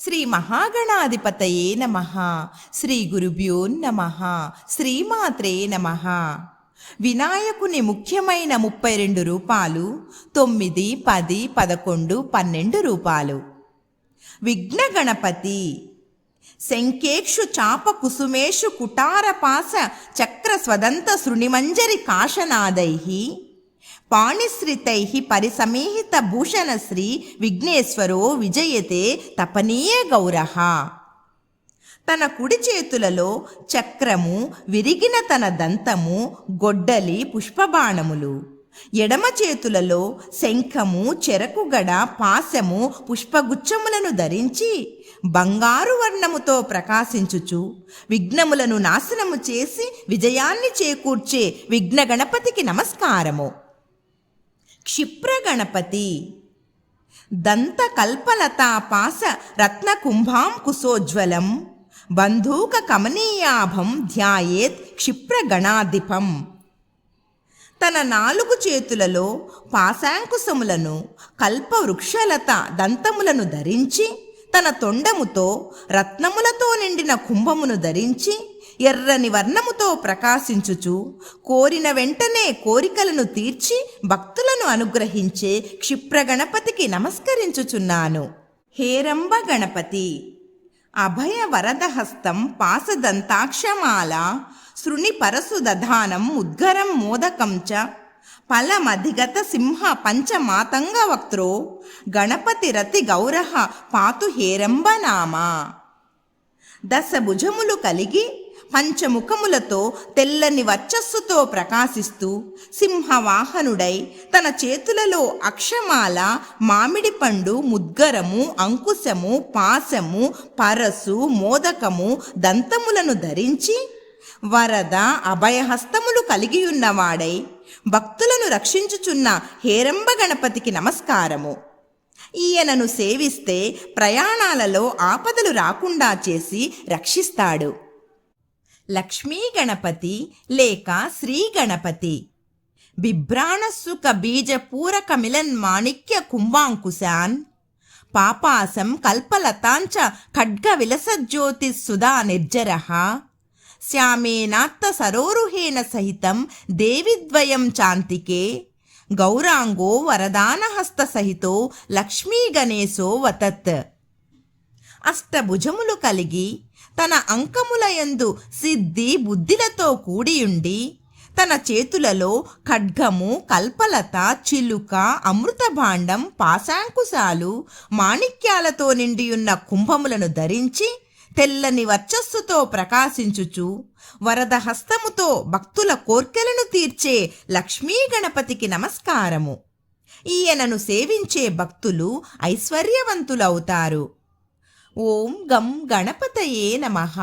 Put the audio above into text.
శ్రీ మహాగణాధిపతయే నమ. శ్రీ గురుభ్యో నమ. శ్రీమాత్రే నమ. వినాయకుని ముఖ్యమైన ముప్పై రెండు రూపాలు తొమ్మిది పది పదకొండు పన్నెండు రూపాలు. విఘ్న గణపతి. శంఖేక్షు చాప కుసుమేషు కుటారపాస చక్ర స్వదంత శృణిమంజరి కాశనాదై పాణిశ్రితై పరిసమేహిత భూషణశ్రీ విఘ్నేశ్వరో విజయతే తపనీయ గౌర. తన కుడి చేతులలో చక్రము విరిగిన తన దంతము గొడ్డలి పుష్పబాణములు. ఎడమ చేతులలో శంఖము చెరకుగడ పాశము పుష్పగుచ్చములను ధరించి బంగారు వర్ణముతో ప్రకాశించుచు విఘ్నములను నాశనము చేసి విజయాన్ని చేకూర్చే విఘ్న గణపతికి నమస్కారము. క్షిప్రగణపతి. దంతకల్పలతాపాస దంత కల్పలతా రత్న బంధూక కమనీయాభం ధ్యాయేత్ క్షిప్రగణాధిపం. తన నాలుగు చేతులలో పాశాంకుశములను కల్పవృక్షలత దంతములను ధరించి తన తొండముతో రత్నములతో నిండిన కుంభమును ధరించి ఎర్రని వర్ణముతో ప్రకాశించుచు కోరిన వెంటనే కోరికలను తీర్చి భక్తులను అనుగ్రహించే క్షిప్ర గణపతికి నమస్కరించుచున్నాను. హేరంబ గణపతి అభయ వరదహస్తం పాసదంతాక్షమాల శృణి పరశుదధానం ఉద్గరం మోదకం చ ఫలమధిగత సింహ పంచమాతంగ వక్త్రో గణపతి రతి గౌరహ పాతు హేరంబనామా దశ భుజములు కలిగి పంచముఖములతో తెల్లని వర్చస్సుతో ప్రకాశిస్తూ సింహవాహనుడై తన చేతులలో అక్షమాల మామిడి పండు ముద్గరము అంకుశము పాశము పరసు మోదకము దంతములను ధరించి వరద అభయహస్తములు కలిగియున్నవాడై భక్తులను రక్షించుచున్న హేరంబ గణపతికి నమస్కారము. ఈయనను సేవిస్తే ప్రయాణాలలో ఆపదలు రాకుండా చేసి రక్షిస్తాడు. లక్ష్మీ గణపతి లేక శ్రీ గణపతి బిభ్రాణసుక బీజపూరక మిలన్ మాణిక్య కుంభాంకుశాన్ పాపాసం కల్పలతాంచ ఖడ్గ విలసజ్యోతి సుధా నిర్జర. శ్యామేనాత్త సరోరుహేణ సహితం దేవిద్వయం చాంతికే. గౌరాంగో వరదానహస్త సహితో లక్ష్మీ గణేశో వతత్. అష్టభుజములు కలిగి తన అంకములయందు సిద్ధి బుద్ధిలతో కూడియుండి తన చేతులలో ఖడ్గము కల్పలత చిలుక అమృతభాండం పాశాంకుశాలు మాణిక్యాలతో నిండియున్న కుంభములను ధరించి తెల్లని వర్చస్సుతో ప్రకాశించుచు వరద హస్తముతో భక్తుల కోర్కెలను తీర్చే లక్ష్మీ గణపతికి నమస్కారము. ఈయనను సేవించే భక్తులు ఐశ్వర్యవంతులవుతారు. ఓం గం గణపతయే నమః